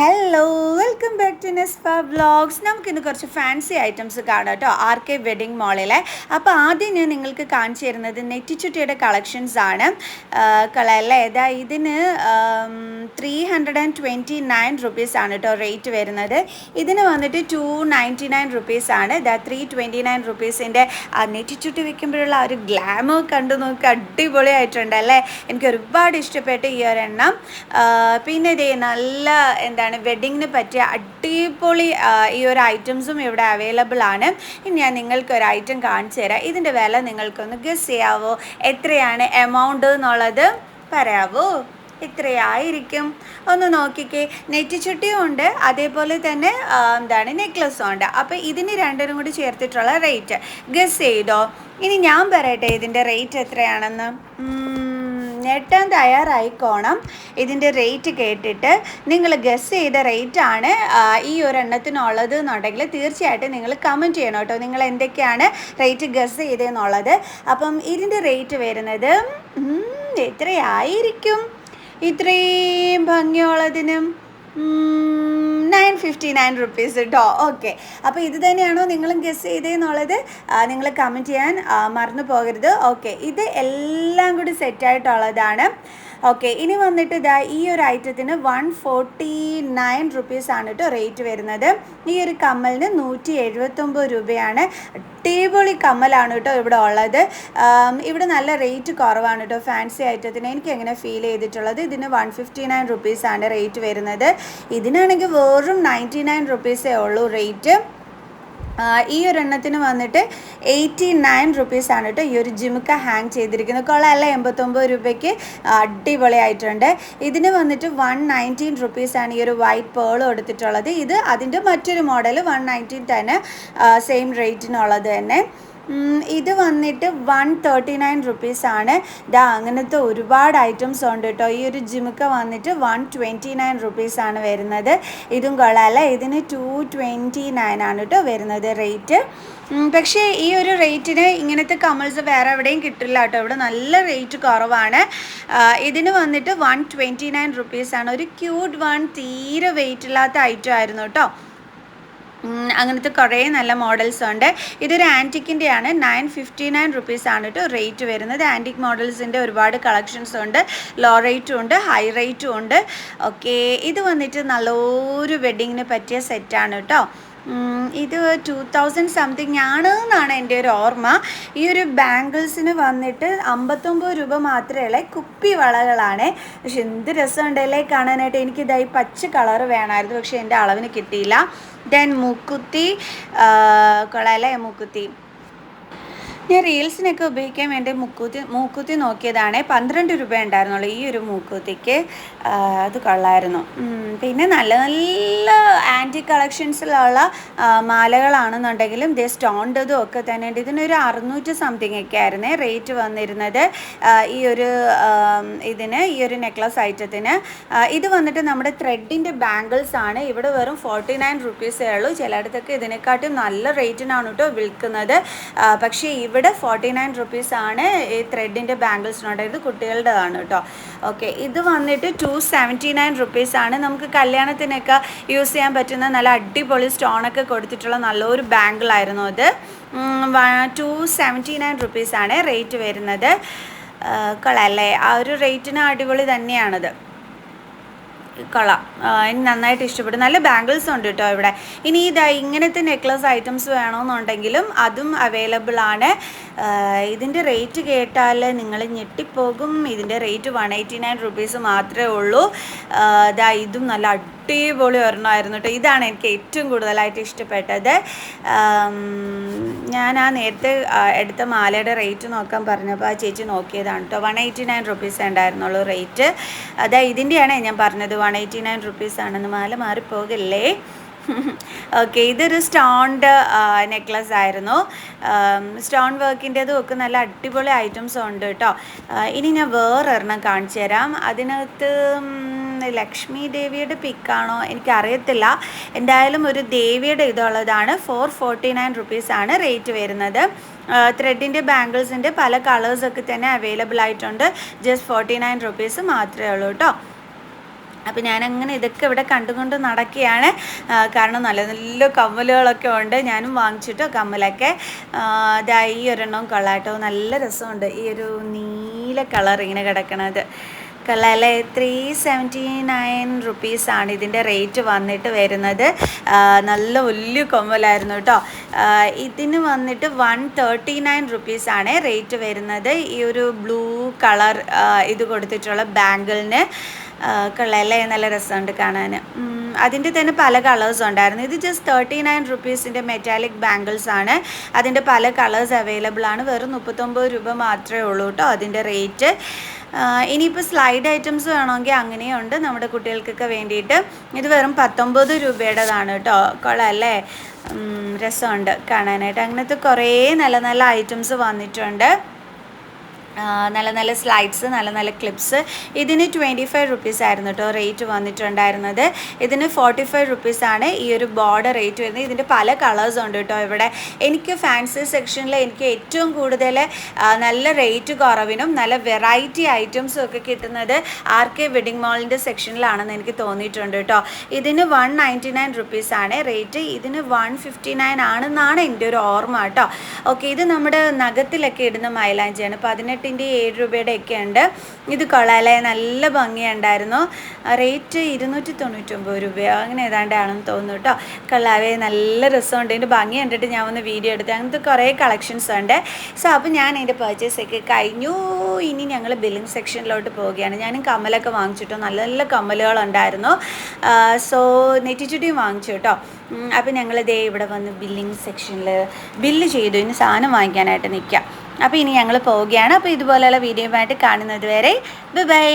Hello welcome back to Nesfa vlogs നമുക്കിന്ന് കുറച്ച് fancy items കാണാം കേട്ടോ. ആർ കെ വെഡിങ് മോളിലെ അപ്പോൾ ആദ്യം ഞാൻ നിങ്ങൾക്ക് കാണിച്ചു തരുന്നത് നെറ്റിച്ചുട്ടിയുടെ കളക്ഷൻസ് ആണ്. കളല്ലേ ഇതാ ഇതിന് hundred and twenty nine rupees ആണ് കേട്ടോ റേറ്റ് വരുന്നത്. ഇതിന് വന്നിട്ട് ടു നയന്റി നയൻ റുപ്പീസ് ആണ് ഇതാ ത്രീ ട്വന്റി നയൻ റുപ്പീസിന്റെ നെറ്റിച്ചുട്ടി വെക്കുമ്പോഴുള്ള ആ ഒരു ഗ്ലാമർ കണ്ടു നോക്കി അടിപൊളിയായിട്ടുണ്ട് അല്ലേ? എനിക്ക് ഒരുപാട് ഇഷ്ടപ്പെട്ടു ഈ ഒരെണ്ണം പിന്നെ ഇതേ നല്ല എന്താണ് വെഡിങ്ങിന് പറ്റിയ അടിപൊളി ഈ ഒരു ഐറ്റംസും ഇവിടെ അവൈലബിൾ ആണ്. ഇനി ഞാൻ നിങ്ങൾക്ക് ഒരു ഐറ്റം കാണിച്ചു തരാം. ഇതിന്റെ വില നിങ്ങൾക്കൊന്ന് ഗസ് ചെയ്യാവോ? എത്രയാണ് എമൗണ്ട് എന്നുള്ളത് പറയാവോ? എത്രയായിരിക്കും ഒന്ന് നോക്കിക്കേ. നെറ്റിച്ചുട്ടിയും ഉണ്ട്. അതേപോലെ തന്നെ എന്താണ് നെക്ലസ്സും ഉണ്ട്. അപ്പോൾ ഇതിന് രണ്ടിനും കൂടി ചേർത്തിട്ടുള്ള റേറ്റ്. ഗസ് ചെയ്തോ? ഇനി ഞാൻ പറയട്ടെ ഇതിന്റെ റേറ്റ് എത്രയാണെന്ന്? ഞെട്ടാൻ തയ്യാറായിക്കോണം. ഇതിന്റെ റേറ്റ് കേട്ടിട്ട് നിങ്ങൾ ഗസ് ചെയ്ത റേറ്റ് ആണ് ആ, ഈ ഒരെണ്ണത്തിനുള്ളത് എന്നുണ്ടെങ്കിൽ തീർച്ചയായിട്ടും നിങ്ങൾ കമന്റ് ചെയ്യണം കേട്ടോ. നിങ്ങൾ എന്തൊക്കെയാണ് റേറ്റ് ഗസ് ചെയ്തതെന്നുള്ളത്. അപ്പം ഇതിന്റെ റേറ്റ് വരുന്നത് എത്രയായിരിക്കും? ഇത്രയും ഭംഗിയുള്ളതിനും നയൻ ഫിഫ്റ്റി നയൻ റുപ്പീസ് കേട്ടോ ഓക്കെ അപ്പോൾ ഇത് തന്നെയാണോ നിങ്ങളും ഗസ് ചെയ്തതെന്നുള്ളത് നിങ്ങൾ കമന്റ് ചെയ്യാൻ മറന്നു പോകരുത്. ഓക്കെ ഇത് എല്ലാം കൂടി സെറ്റായിട്ടുള്ളതാണ് ഓക്കെ ഇനി വന്നിട്ട് ഇതാ ഈ ഒരു ഐറ്റത്തിന് വൺ ഫോർട്ടി നയൻ റുപ്പീസ് ആണ് കേട്ടോ റേറ്റ് വരുന്നത്. ഈ ഒരു കമ്മലിന് നൂറ്റി എഴുപത്തൊമ്പത് രൂപയാണ്. അടിപൊളി കമ്മലാണ് കേട്ടോ ഇവിടെ ഉള്ളത്. ഇവിടെ നല്ല റേറ്റ് കുറവാണ് കേട്ടോ ഫാൻസി ഐറ്റത്തിന് എനിക്ക് എങ്ങനെ ഫീൽ ചെയ്തിട്ടുള്ളത്? ഇതിന് വൺ ഫിഫ്റ്റി നയൻ റുപ്പീസാണ് റേറ്റ് വരുന്നത്. ഇതിനാണെങ്കിൽ വെറും നയന്റി നയൻ റുപ്പീസേ ഉള്ളൂ റേറ്റ്. ഈ ഒരു എണ്ണത്തിന് വന്നിട്ട് എയ്റ്റി നയൻ റുപ്പീസാണ് കേട്ടോ ഈ ഒരു ജിമുക്ക ഹാങ് ചെയ്തിരിക്കുന്നത്. കൊള്ളല്ല? എൺപത്തൊമ്പത് രൂപയ്ക്ക് അടിപൊളിയായിട്ടുണ്ട്. ഇതിന് വന്നിട്ട് വൺ നയന്റീൻ റുപ്പീസാണ് ഈ ഒരു വൈറ്റ് പേൾ എടുത്തിട്ടുള്ളത്. ഇത് അതിന്റെ മറ്റൊരു മോഡൽ വൺ നയന്റീൻ തന്നെ സെയിം റേറ്റിനുള്ളത് തന്നെ. ഇത് വന്നിട്ട് വൺ തേർട്ടി നയൻ റുപ്പീസാണ് ഇതാ അങ്ങനത്തെ ഒരുപാട് ഐറ്റംസ് ഉണ്ട് കേട്ടോ ഈ ഒരു ജിമുക്ക വന്നിട്ട് വൺ ട്വന്റി നയൻ റുപ്പീസാണ് വരുന്നത്. ഇതും കൊള്ളാമല്ല ഇതിന് ടു ട്വന്റി നയൻ ആണ് കേട്ടോ വരുന്നത് റേറ്റ് പക്ഷേ ഈ ഒരു റേറ്റിന് ഇങ്ങനത്തെ കമൽസ് വേറെ എവിടെയും കിട്ടില്ല കേട്ടോ ഇവിടെ നല്ല റേറ്റ് കുറവാണ്. ഇതിന് വന്നിട്ട് വൺ ട്വന്റി നയൻ റുപ്പീസാണ് ഒരു ക്യൂട്ട് വൺ തീരെ വെയിറ്റ് ഇല്ലാത്ത ഐറ്റം ആയിരുന്നു കേട്ടോ അങ്ങനത്തെ കുറേ നല്ല മോഡൽസ് ഉണ്ട്. ഇതൊരു ആന്റിക്കിന്റെയാണ് നയൻ ഫിഫ്റ്റി നയൻ റുപ്പീസ് ആണ് കേട്ടോ റേറ്റ് വരുന്നത്. ആന്റിക് മോഡൽസിന്റെ ഒരുപാട് കളക്ഷൻസ് ഉണ്ട്. ലോ റേറ്റും ഉണ്ട് ഹൈ റേറ്റും ഉണ്ട്. ഓക്കെ ഇത് വന്നിട്ട് നല്ലൊരു വെഡ്ഡിങ്ങിന് പറ്റിയ സെറ്റാണ് കേട്ടോ. ഇത് ടു തൗസൻഡ് സംതിങ് ആണ് എന്നാണ് എന്റെ ഒരു ഓർമ്മ. ഈ ഒരു ബാംഗിൾസിന് വന്നിട്ട് അമ്പത്തൊമ്പത് രൂപ മാത്രമേ ഉള്ളേ. കുപ്പി വളകളാണ്. പക്ഷെ എന്ത് രസമുണ്ടല്ലേ കാണാനായിട്ട്. എനിക്കിതായി പച്ച കളർ വേണമായിരുന്നു. പക്ഷേ എന്റെ അളവിന് കിട്ടിയില്ല. ദെൻ മൂക്കുത്തി കൊള്ളാല്ലേ മൂക്കുത്തി. ഞാൻ റീൽസിനൊക്കെ ഉപയോഗിക്കാൻ വേണ്ടി മുക്കൂത്തി മൂക്കൂത്തി നോക്കിയതാണ് പന്ത്രണ്ട് രൂപ ഉണ്ടായിരുന്നുള്ളൂ ഈ ഒരു മൂക്കൂത്തിക്ക്. അത് കൊള്ളായിരുന്നു. പിന്നെ നല്ല നല്ല ആന്റി കളക്ഷൻസിലുള്ള മാലകളാണെന്നുണ്ടെങ്കിലും ദേ സ്റ്റോണ്ടതും ഒക്കെ തന്നെ ഉണ്ട്. ഇതിനൊരു അറുന്നൂറ്റി സംതിങ് ഒക്കെ ആയിരുന്നേ റേറ്റ് വന്നിരുന്നത്. ഈ ഒരു ഇതിന് ഈ ഒരു നെക്ലസ് ഐറ്റത്തിന് ഇത് വന്നിട്ട് നമ്മുടെ ത്രെഡിന്റെ ബാംഗിൾസ് ആണ്. ഇവിടെ വെറും ഫോർട്ടി നയൻ റുപ്പീസേ ഉള്ളൂ. ചിലയിടത്തൊക്കെ ഇതിനെക്കാട്ടും നല്ല റേറ്റിനാണ് കേട്ടോ വിൽക്കുന്നത്. പക്ഷേ ഇവിടെ ഫോർട്ടി നയൻ റുപ്പീസാണ് ഈ ത്രെഡിന്റെ ബാംഗിൾസിനുണ്ട് ഇത് കുട്ടികളുടേതാണ് കേട്ടോ ഓക്കെ ഇത് വന്നിട്ട് ടു സെവന്റി നയൻ റുപ്പീസാണ് നമുക്ക് കല്യാണത്തിനൊക്കെ യൂസ് ചെയ്യാൻ പറ്റുന്ന നല്ല അടിപൊളി സ്റ്റോണൊക്കെ കൊടുത്തിട്ടുള്ള നല്ലൊരു ബാംഗിളായിരുന്നു അത്. ടു സെവന്റി നയൻ റുപ്പീസാണ് റേറ്റ് വരുന്നത്. കളല്ലേ ആ ഒരു റേറ്റിന് അടിപൊളി തന്നെയാണത്. കൊള്ളാം ആ, എനിക്ക് നന്നായിട്ട് ഇഷ്ടപ്പെട്ടു നല്ല ബാംഗിൾസ് ഉണ്ട് കേട്ടോ ഇവിടെ. ഇനി ഇതാ ഇങ്ങനത്തെ നെക്ലസ് ഐറ്റംസ് വേണമെന്നുണ്ടെങ്കിലും അതും അവൈലബിൾ ആണ്. ഇതിന്റെ റേറ്റ് കേട്ടാൽ നിങ്ങൾ ഞെട്ടിപ്പോകും. ഇതിന്റെ rate one eighty nine rupees മാത്രമേ ഉള്ളൂ ഇതാ ഇതും നല്ല അടിപൊളി ഒരെണ്ണമായിരുന്നു കേട്ടോ ഇതാണ് എനിക്ക് ഏറ്റവും കൂടുതലായിട്ട് ഇഷ്ടപ്പെട്ടത്. ഞാൻ ആ നേരത്തെ എടുത്ത മാലയുടെ റേറ്റ് നോക്കാൻ പറഞ്ഞപ്പോൾ ആ ചേച്ചി നോക്കിയതാണ് കേട്ടോ വൺ എയ്റ്റി നയൻ റുപ്പീസ് ഉണ്ടായിരുന്നുള്ളൂ റേറ്റ് അതാ ഇതിന്റെയാണ് ഞാൻ പറഞ്ഞത് വൺ എയ്റ്റി നയൻ റുപ്പീസ് ആണെന്ന്. മാല മാറിപ്പോകല്ലേ? ഓക്കെ ഇതൊരു സ്റ്റോൺഡ് നെക്ലസ് ആയിരുന്നു. സ്റ്റോൺ വർക്കിന്റെതും ഒക്കെ നല്ല അടിപൊളി ഐറ്റംസ് ഉണ്ട് കേട്ടോ ഇനി ഞാൻ വേറൊരെണ്ണം കാണിച്ചു തരാം അതിനകത്ത് ലക്ഷ്മി ദേവിയുടെ പിക്കാണോ എനിക്കറിയത്തില്ല. എന്തായാലും ഒരു ദേവിയുടെ ഇതുള്ളതാണ്. ഫോർ ഫോർട്ടി നയൻ റുപ്പീസാണ് റേറ്റ് വരുന്നത്. ത്രെഡിന്റെ ബാംഗിൾസിന്റെ പല കളേഴ്സൊക്കെ തന്നെ അവൈലബിൾ ആയിട്ടുണ്ട്. ജസ്റ്റ് ഫോർട്ടി നയൻ റുപ്പീസ് മാത്രമേ ഉള്ളൂ കേട്ടോ. അപ്പം ഞാനങ്ങനെ ഇതൊക്കെ ഇവിടെ കണ്ടുകൊണ്ട് നടക്കുകയാണ്. കാരണം നല്ല നല്ല കമ്മലുകളൊക്കെ ഉണ്ട്. ഞാനും വാങ്ങിച്ചിട്ടോ കമ്മലൊക്കെ. അതായി ഈ ഒരെണ്ണം കൊള്ളാട്ടോ. നല്ല രസമുണ്ട്. ഈ ഒരു നീല കളർ ഇങ്ങനെ കിടക്കണത്. കൊള്ളാല്ലേ ത്രീ സെവന്റി നയൻ റുപ്പീസാണ് ഇതിന്റെ റേറ്റ് വന്നിട്ട് വരുന്നത്. നല്ല വലിയ കൊമ്പലായിരുന്നു കേട്ടോ. ഇതിന് വന്നിട്ട് വൺ തേർട്ടി നയൻ റുപ്പീസാണ് റേറ്റ് വരുന്നത്. ഈ ഒരു ബ്ലൂ കളർ ഇത് കൊടുത്തിട്ടുള്ള ബാങ്കിളിന് കൊള്ളാല്ലേ നല്ല രസമുണ്ട് കാണാൻ. അതിന്റെ തന്നെ പല കളേഴ്സ് ഉണ്ടായിരുന്നു. ഇത് ജസ്റ്റ് തേർട്ടി നയൻ റുപ്പീസിന്റെ മെറ്റാലിക് ബാംഗിൾസ് ആണ്. അതിന്റെ പല കളേഴ്സ് അവൈലബിൾ ആണ്. വെറും മുപ്പത്തൊമ്പത് രൂപ മാത്രമേ ഉള്ളൂ കേട്ടോ അതിന്റെ റേറ്റ് ഇനിയിപ്പോൾ സ്ലൈഡ് ഐറ്റംസ് വേണമെങ്കിൽ അങ്ങനെയുണ്ട് നമ്മുടെ കുട്ടികൾക്കൊക്കെ വേണ്ടിയിട്ട്. ഇത് വെറും പത്തൊമ്പത് രൂപയുടേതാണ് കേട്ടോ. കൊള്ളാമല്ലേ രസമുണ്ട് കാണാനായിട്ട്. അങ്ങനത്തെ കുറേ നല്ല നല്ല ഐറ്റംസ് വന്നിട്ടുണ്ട്. നല്ല നല്ല സ്ലൈഡ്സ് നല്ല നല്ല ക്ലിപ്സ് ഇതിന് ട്വന്റി ഫൈവ് റുപ്പീസ് ആയിരുന്നു കേട്ടോ റേറ്റ് വന്നിട്ടുണ്ടായിരുന്നത്. ഇതിന് ഫോർട്ടി ഫൈവ് റുപ്പീസാണ് ഈ ഒരു ബോർഡർ റേറ്റ് വരുന്നത്. ഇതിന്റെ പല കളേഴ്സ് ഉണ്ട് കേട്ടോ ഇവിടെ. എനിക്ക് ഫാൻസി സെക്ഷനിൽ എനിക്ക് ഏറ്റവും കൂടുതൽ നല്ല റേറ്റ് കുറവിനും നല്ല വെറൈറ്റി ഐറ്റംസും ഒക്കെ കിട്ടുന്നത് ആർ കെ വെഡിങ് മോളിന്റെ സെക്ഷനിലാണെന്ന് എനിക്ക് തോന്നിയിട്ടുണ്ട് കേട്ടോ ഇതിന് വൺ നയന്റി നയൻ റുപ്പീസാണ് റേറ്റ് ഇതിന് വൺ ഫിഫ്റ്റി നയൻ ആണെന്നാണ് എന്റെ ഒരു ഓർമ്മ കേട്ടോ ഓക്കെ ഇത് നമ്മുടെ നഖത്തിലൊക്കെ ഇടുന്ന മൈലാഞ്ചിയാണ് പതിനെട്ടിന്റെ ഏഴ് രൂപയുടെ ഒക്കെ ഉണ്ട് ഇത് കൊള്ളാലെ നല്ല ഭംഗിയുണ്ടായിരുന്നു. റേറ്റ് ഇരുന്നൂറ്റി തൊണ്ണൂറ്റൊമ്പത് രൂപയോ അങ്ങനെ ഏതാണ്ടാണെന്ന് തോന്നുന്നു കേട്ടോ. കൊള്ളാവേ നല്ല രസമുണ്ട്. ഇതിന്റെ ഭംഗി കണ്ടിട്ട് ഞാൻ ഒന്ന് വീഡിയോ എടുത്തു അങ്ങനത്തെ കുറേ കളക്ഷൻസ് ഉണ്ട്. സോ അപ്പോൾ ഞാൻ എന്റെ പർച്ചേസ് ഒക്കെ കഴിഞ്ഞു. ഇനി ഞങ്ങൾ ബില്ലിംഗ് സെക്ഷനിലോട്ട് പോവുകയാണ്. ഞാനും കമ്മലൊക്കെ വാങ്ങിച്ചിട്ടോ. നല്ല നല്ല കമ്മലുകളുണ്ടായിരുന്നു. സോ നെറ്റിച്ചുട്ടിയും വാങ്ങിച്ചു കേട്ടോ. അപ്പോൾ ഞങ്ങളിതേ ഇവിടെ വന്ന് ബില്ലിംഗ് സെക്ഷനിൽ ബില്ല് ചെയ്തു. ഇനി സാധനം വാങ്ങിക്കാനായിട്ട് നിൽക്കാം. അപ്പോൾ ഇനി ഞങ്ങൾ പോവുകയാണ്. അപ്പോൾ ഇതുപോലെയുള്ള വീഡിയോ ആയിട്ട് കാണുന്നത് വരെ. ബൈ